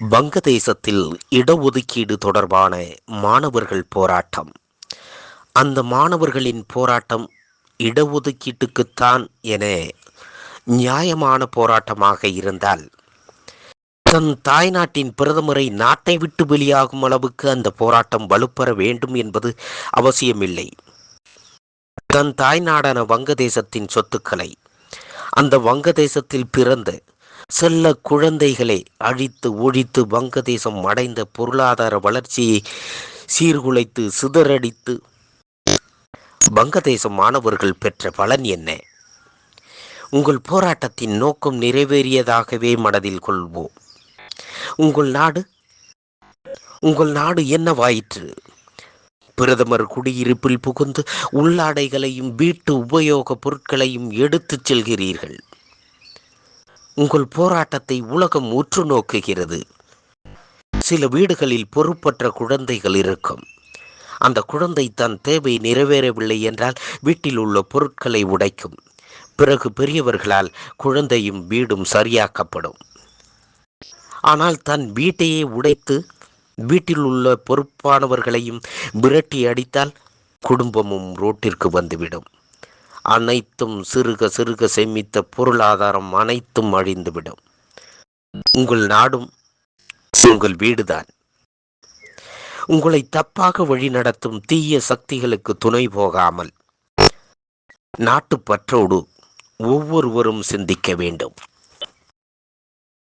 வங்கதேசத்தில் இடஒதுக்கீடு தொடர்பான மாணவர்கள் போராட்டம். அந்த மாணவர்களின் போராட்டம் இடஒதுக்கீட்டுக்குத்தான் என நியாயமான போராட்டமாக இருந்தால் தன் தாய்நாட்டின் பிரதமரை நாட்டை விட்டு வெளியாகும் அளவுக்கு அந்த போராட்டம் வலுப்பெற வேண்டும் என்பது அவசியமில்லை. தன் தாய்நாடான வங்கதேசத்தின் சொத்துக்களை அந்த வங்கதேசத்தில் பிறந்த செல்ல குழந்தைகளை அழித்து ஒழித்து வங்கதேசம் அடைந்த பொருளாதார வளர்ச்சியை சீர்குலைத்து சிதறடித்து வங்கதேச மாணவர்கள் பெற்ற பலன் என்ன? உங்கள் போராட்டத்தின் நோக்கம் நிறைவேறியதாகவே மனதில் கொள்வோம். உங்கள் நாடு உங்கள் நாடு என்னவாயிற்று? பிரதமர் குடியிருப்பில் புகுந்து உள்ளாடைகளையும் வீட்டு உபயோகப் பொருட்களையும் எடுத்துச் செல்கிறீர்கள். உங்கள் போராட்டத்தை உலகம் உற்று நோக்குகிறது. சில வீடுகளில் பொறுப்பற்ற குழந்தைகள் இருக்கும். அந்த குழந்தை தன் தேவை நிறைவேறவில்லை என்றால் வீட்டில் உள்ள பொருட்களை உடைக்கும். பிறகு பெரியவர்களால் குழந்தையும் வீடும் சரியாக்கப்படும். ஆனால் தன் வீட்டையே உடைத்து வீட்டில் உள்ள பொறுப்பானவர்களையும் விரட்டி அடித்தால் குடும்பமும் ரோட்டிற்கு வந்துவிடும். அனைத்தும் சிறுக சிறுக சேமித்த பொருளாதாரம் அனைத்தும் அழிந்துவிடும். உங்கள் நாடும் உங்கள் வீடுதான். உங்களை தப்பாக வழிநடத்தும் தீய சக்திகளுக்கு துணை போகாமல் நாட்டுப்பற்றோடு ஒவ்வொருவரும் சிந்திக்க வேண்டும்.